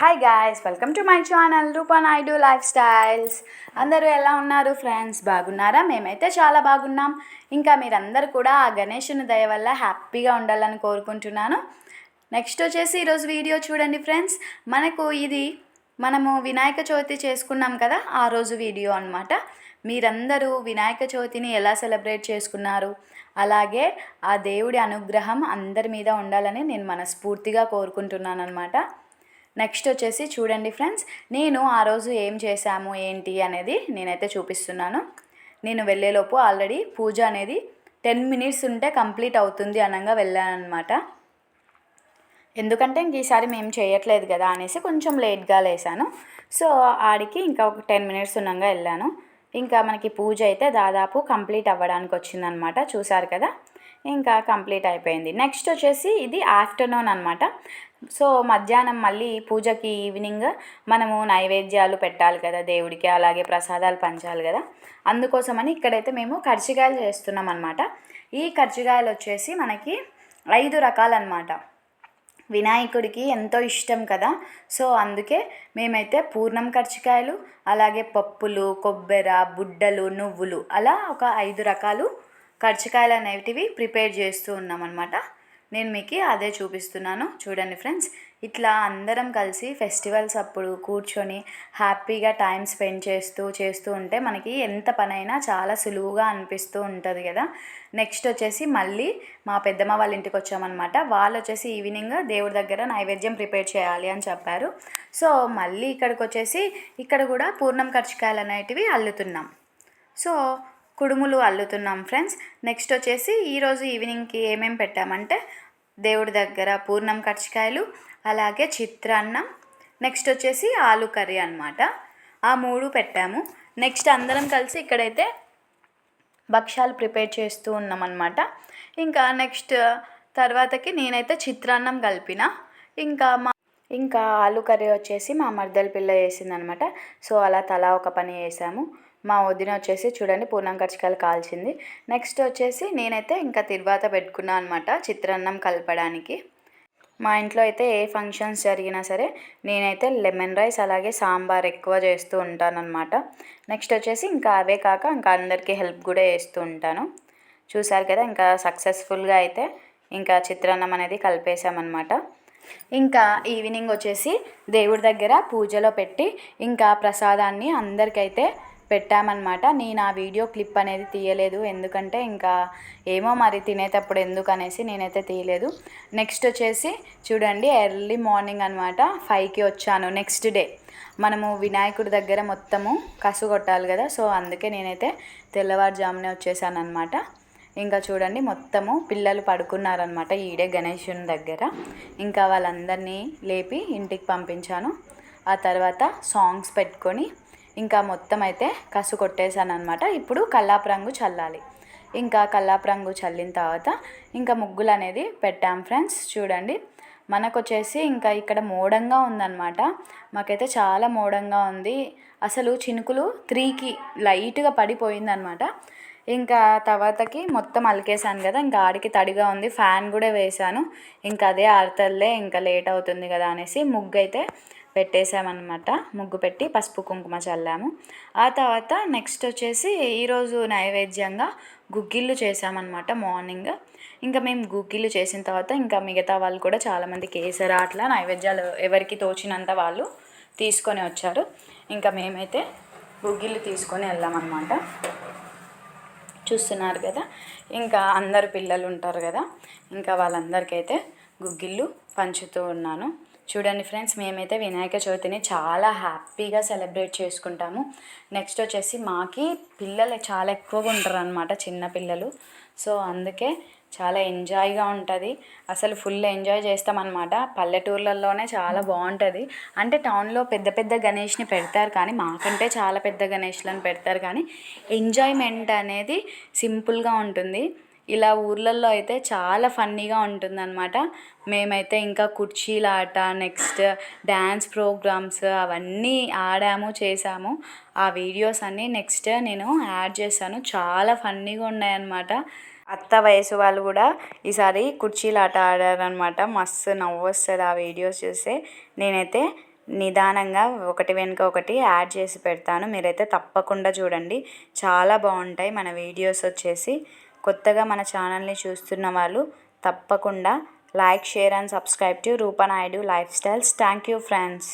Hi guys welcome to my channel Roopa Naidu life styles అందరూ ఎలా ఉన్నారు friends బాగున్నారా? మేమైతే చాలా బాగున్నాం. ఇంకా మీరందరూ కూడా ఆ గణేషుని దయ వల్ల హ్యాపీగా ఉండాలని కోరుకుంటున్నాను. నెక్స్ట్ వచ్చేసి ఈరోజు వీడియో చూడండి ఫ్రెండ్స్ మనకు ఇది మనము వినాయక చవితి చేసుకున్నాం కదా ఆ రోజు వీడియో అనమాట మీరందరూ వినాయక చవితిని ఎలా సెలబ్రేట్ చేసుకున్నారు? అలాగే ఆ దేవుడి అనుగ్రహం అందరి మీద ఉండాలని నేను మనస్ఫూర్తిగా కోరుకుంటున్నాను అనమాట నెక్స్ట్ వచ్చేసి చూడండి ఫ్రెండ్స్ నేను ఆ రోజు ఏం చేశాము ఏంటి అనేది నేనైతే చూపిస్తున్నాను. నేను వెళ్ళేలోపు ఆల్రెడీ పూజ అనేది టెన్ మినిట్స్ ఉంటే కంప్లీట్ అవుతుంది అనగా వెళ్ళాను అనమాట ఎందుకంటే ఇంక ఈసారి మేము చేయట్లేదు కదా అనేసి కొంచెం లేట్గా లేసాను. సో ఆడికి ఇంకా ఒక టెన్ మినిట్స్ ఉన్నాగా వెళ్ళాను. ఇంకా మనకి పూజ అయితే దాదాపు కంప్లీట్ అవ్వడానికి వచ్చిందనమాట చూసారు కదా? ఇంకా కంప్లీట్ అయిపోయింది. నెక్స్ట్ వచ్చేసి ఇది ఆఫ్టర్నూన్ అనమాట సో మధ్యాహ్నం మళ్ళీ పూజకి ఈవినింగ్ మనము నైవేద్యాలు పెట్టాలి కదా దేవుడికి అలాగే ప్రసాదాలు పంచాలి కదా. అందుకోసమని ఇక్కడైతే మేము కర్చికాయలు చేస్తున్నాం అనమాట ఈ కర్చికాయలు వచ్చేసి మనకి ఐదు రకాలన్నమాట. వినాయకుడికి ఎంతో ఇష్టం కదా. సో అందుకే మేమైతే పూర్ణం కర్చికాయలు అలాగే పప్పులు కొబ్బరి బుడ్డలు నువ్వులు అలా ఒక ఐదు రకాలు కర్చికాయలు అనేటివి ప్రిపేర్ చేస్తూ ఉన్నామన్నమాట. నేను మీకు అదే చూపిస్తున్నాను. చూడండి ఫ్రెండ్స్ ఇట్లా అందరం కలిసి ఫెస్టివల్స్ అప్పుడు కూర్చొని హ్యాపీగా టైం స్పెండ్ చేస్తూ చేస్తూ ఉంటే మనకి ఎంత పనైనా చాలా సులువుగా అనిపిస్తూ ఉంటుంది కదా. నెక్స్ట్ వచ్చేసి మళ్ళీ మా పెద్దమ్మ వాళ్ళ ఇంటికి వచ్చామన్నమాట. వాళ్ళు వచ్చేసి ఈవినింగ్ దేవుడి దగ్గర నైవేద్యం ప్రిపేర్ చేయాలి అని చెప్పారు. సో మళ్ళీ ఇక్కడికి వచ్చేసి ఇక్కడ కూడా పూర్ణం కర్చికాయలు అనేటివి అల్లుతున్నాం. సో కుడుములు అల్లుతున్నాం ఫ్రెండ్స్. నెక్స్ట్ వచ్చేసి ఈరోజు ఈవినింగ్కి ఏమేమి పెట్టామంటే దేవుడి దగ్గర పూర్ణం కర్చికాయలు అలాగే చిత్రాన్నం నెక్స్ట్ వచ్చేసి ఆలు కర్రీ అనమాట ఆ మూడు పెట్టాము. నెక్స్ట్ అందరం కలిసి ఇక్కడైతే భక్ష్యాలు ప్రిపేర్ చేస్తూ ఉన్నామన్నమాట. ఇంకా నెక్స్ట్ తర్వాతకి నేనైతే చిత్రాన్నం కలిపిన. ఇంకా మా ఇంకా ఆలు కర్రీ వచ్చేసి మా మర్దల పిల్ల చేసిందనమాట. సో అలా తలా ఒక పని చేసాము. మా వదిన వచ్చేసి చూడండి పూర్ణం కర్చికాయలు కాల్చింది. నెక్స్ట్ వచ్చేసి నేనైతే ఇంకా తిరువాత పెట్టుకున్నాను అనమాట చిత్రాన్నం కలపడానికి. మా ఇంట్లో అయితే ఏ ఫంక్షన్స్ జరిగినా సరే నేనైతే లెమన్ రైస్ అలాగే సాంబార్ ఎక్కువ చేస్తూ ఉంటానన్నమాట నెక్స్ట్ వచ్చేసి ఇంకా అవే కాక ఇంకా అందరికీ హెల్ప్ కూడా చేస్తూ ఉంటాను. చూసారు కదా ఇంకా సక్సెస్ఫుల్గా అయితే ఇంకా చిత్రాన్నం అనేది కలిపేసామన్నమాట ఇంకా ఈవినింగ్ వచ్చేసి దేవుడి దగ్గర పూజలో పెట్టి ఇంకా ప్రసాదాన్ని అందరికైతే పెట్టామన్నమాట. నేను ఆ వీడియో క్లిప్ అనేది తీయలేదు. ఎందుకంటే ఇంకా ఏమో మరి తినేటప్పుడు ఎందుకు అనేసి నేనైతే తీయలేదు. నెక్స్ట్ వచ్చేసి చూడండి ఎర్లీ మార్నింగ్ అనమాట ఫైవ్కి వచ్చాను నెక్స్ట్ డే. మనము వినాయకుడి దగ్గర మొత్తము కసు కొట్టాలి కదా సో అందుకే నేనైతే తెల్లవారుజామునే వచ్చేసాను అనమాట ఇంకా చూడండి మొత్తము పిల్లలు పడుకున్నారనమాట ఈడే గణేషుని దగ్గర. ఇంకా వాళ్ళందరినీ లేపి ఇంటికి పంపించాను. ఆ తర్వాత సాంగ్స్ పెట్టుకొని ఇంకా మొత్తం అయితే కసు కొట్టేశాను అనమాట ఇప్పుడు కల్లాపు రంగు చల్లాలి. ఇంకా కల్లాపు రంగు చల్లిన తర్వాత ఇంకా ముగ్గులు అనేది పెట్టాం ఫ్రెండ్స్ చూడండి. మనకు వచ్చేసి ఇంకా ఇక్కడ మోడంగా ఉందన్నమాట. మాకైతే చాలా మోడంగా ఉంది. అసలు చినుకులు త్రీకి లైట్గా పడిపోయిందనమాట ఇంకా తర్వాతకి మొత్తం అలికేసాను కదా ఇంకా ఆడికి తడిగా ఉంది ఫ్యాన్ కూడా వేశాను. ఇంకా అదే ఆడతల్లే ఇంకా లేట్ అవుతుంది కదా అనేసి ముగ్గు అయితే పెట్టేసామన్నమాట ముగ్గు పెట్టి పసుపు కుంకుమ చల్లాము. ఆ తర్వాత నెక్స్ట్ వచ్చేసి ఈరోజు నైవేద్యంగా గుగ్గిళ్ళు చేసామన్నమాట మార్నింగ్. ఇంకా మేము గుగ్గిళ్ళు చేసిన తర్వాత ఇంకా మిగతా వాళ్ళు కూడా చాలామంది కేసర అట్లా నైవేద్యాలు ఎవరికి తోచినంత వాళ్ళు తీసుకొని వచ్చారు. ఇంకా మేమైతే గుగ్గిళ్ళు తీసుకొని వెళ్ళామన్నమాట. చూస్తున్నారు కదా. ఇంకా అందరు పిల్లలు ఉంటారు కదా. ఇంకా వాళ్ళందరికైతే గుగ్గిళ్ళు పంచుతూ ఉన్నాను. చూడండి ఫ్రెండ్స్ మేమైతే వినాయక చవితిని చాలా హ్యాపీగా సెలబ్రేట్ చేసుకుంటాము. నెక్స్ట్ వచ్చేసి మాకి పిల్లలు చాలా ఎక్కువగా ఉంటారు అనమాట చిన్న పిల్లలు. సో అందుకే చాలా ఎంజాయ్గా ఉంటుంది. అసలు ఫుల్ ఎంజాయ్ చేస్తామన్నమాట. పల్లెటూర్లలోనే చాలా బాగుంటుంది. అంటే టౌన్లో పెద్ద పెద్ద గణేష్ని పెడతారు కానీ మాకంటే చాలా పెద్ద గణేష్లను పెడతారు కానీ ఎంజాయ్మెంట్ అనేది సింపుల్గా ఉంటుంది. ఇలా ఊర్లలో అయితే చాలా ఫన్నీగా ఉంటుందన్నమాట. మేమైతే ఇంకా కుర్చీల ఆట నెక్స్ట్ డ్యాన్స్ ప్రోగ్రామ్స్ అవన్నీ ఆడాము చేసాము. ఆ వీడియోస్ అన్నీ నెక్స్ట్ నేను యాడ్ చేశాను. చాలా ఫన్నీగా ఉన్నాయన్నమాట. అత్త వయసు వాళ్ళు కూడా ఈసారి కుర్చీలు ఆట ఆడారనమాట మస్తు నవ్వు వస్తుంది ఆ వీడియోస్ చూస్తే. నేనైతే నిదానంగా ఒకటి వెనుక ఒకటి యాడ్ చేసి పెడతాను. మీరైతే తప్పకుండా చూడండి. చాలా బాగుంటాయి మన వీడియోస్ వచ్చేసి. కొత్తగా మన ఛానల్ని చూస్తున్న వాళ్ళు తప్పకుండా like share and subscribe to Roopa Naidu lifestyles. Thank you friends.